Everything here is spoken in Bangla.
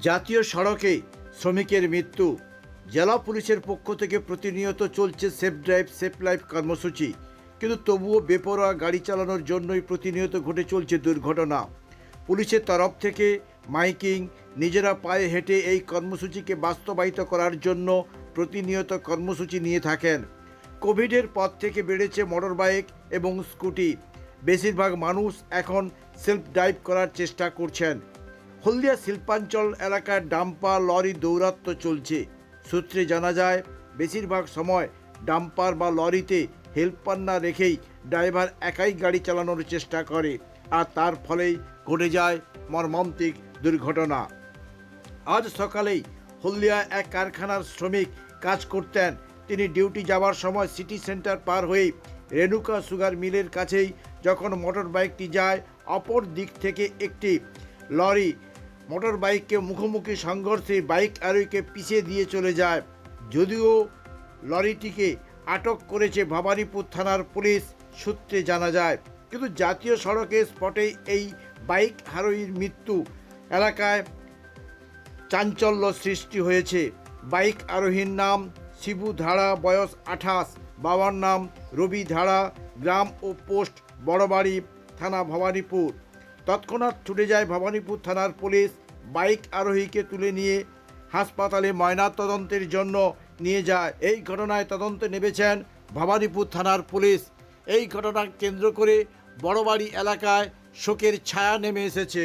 জাতীয় সড়কে শ্রমিকের মৃত্যু। জেলা পুলিশের পক্ষ থেকে প্রতিনিয়ত চলছে সেফ ড্রাইভ সেফ লাইফ কর্মসূচি। কিন্তু তবুও বেপরোয়া গাড়ি চালানোর জন্যই প্রতিনিয়ত ঘটে চলছে দুর্ঘটনা। পুলিশের তরফ থেকে মাইকিং, নিজেরা পায়ে হেঁটে এই কর্মসূচিকে বাস্তবায়িত করার জন্য প্রতিনিয়ত কর্মসূচি নিয়ে থাকেন। কোভিডের পর থেকে বেড়েছে মোটরবাইক এবং স্কুটি। বেশিরভাগ মানুষ এখন সেলফ ড্রাইভ করার চেষ্টা করছেন। হলদিয়া শিল্পাঞ্চল এলাকার ডাম্পার লরি দৌরাত্ম্য চলছে। সূত্রে জানা যায়, বেশিরভাগ সময় ডাম্পার বা লরিতে হেল্পার না রেখেই ড্রাইভার একাই গাড়ি চালানোর চেষ্টা করে আর তার ফলেই ঘটে যায় মর্মান্তিক দুর্ঘটনা। আজ সকালেই হলদিয়া এক কারখানার শ্রমিক কাজ করতেন। তিনি ডিউটি যাওয়ার সময় সিটি সেন্টার পার হয়ে রেণুকা সুগার মিলের কাছেই যখন মোটর বাইকটি যায়, অপর দিক থেকে একটি লরি মোটর বাইককে মুখোমুখি সংঘর্ষে বাইক আরোহীকে পিছিয়ে দিয়ে চলে যায়। যদিও লরিটিকে আটক করেছে ভবানীপুর থানার পুলিশ সূত্রে জানা যায়, কিন্তু জাতীয় সড়কে স্পটেই এই বাইক আরোহীর মৃত্যু এলাকায় চাঞ্চল্য সৃষ্টি হয়েছে। বাইক আরোহীর নাম শিবু ধাড়া বয়স আঠাশ, বাবার নাম রবি ধাড়া গ্রাম ও পোস্ট বড়বাড়ি, থানা ভবানীপুর। তৎক্ষণাৎ ছুটে যায় ভবানীপুর থানার পুলিশ। বাইক আরোহীকে তুলে নিয়ে হাসপাতালে ময়নাতদন্তের জন্য নিয়ে যায়। এই ঘটনায় তদন্তে নেমেছেন ভবানীপুর থানার পুলিশ। এই ঘটনা কেন্দ্র করে বড়বাড়ি এলাকায় শোকের ছায়া নেমে এসেছে।